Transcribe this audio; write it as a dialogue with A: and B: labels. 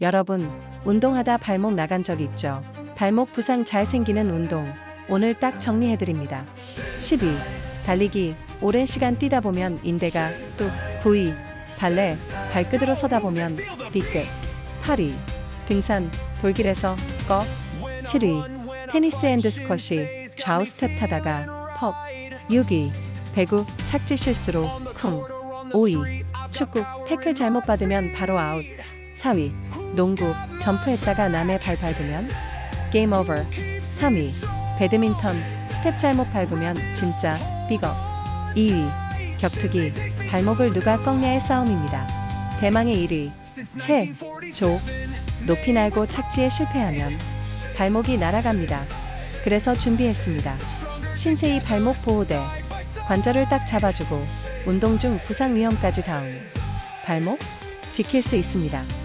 A: 여러분, 운동하다 발목 나간 적 있죠? 발목 부상 잘 생기는 운동. 오늘 딱 정리해드립니다. 12. 달리기. 오랜 시간 뛰다 보면 인대가 뚝, 부위, 발레, 발끝으로 서다 보면 빗끝, 팔이, 등산, 돌길에서 꺽. 7위. 테니스 앤드 스쿼시. 좌우 스텝 타다가 퍽. 6위. 배구, 착지 실수로 쿵. 5위. 축구, 태클 잘못 받으면 바로 아웃. 4위. 농구, 점프했다가 남의 발 밟으면 게임 오버. 3위. 배드민턴, 스텝 잘못 밟으면 진짜 삐걱. 2위. 격투기, 발목을 누가 꺾냐의 싸움입니다. 대망의 1위. 채, 조. 높이 날고 착지에 실패하면 발목이 날아갑니다. 그래서 준비했습니다. 신세이 발목 보호대. 관절을 딱 잡아주고 운동 중 부상 위험까지 다운. 발목 지킬 수 있습니다.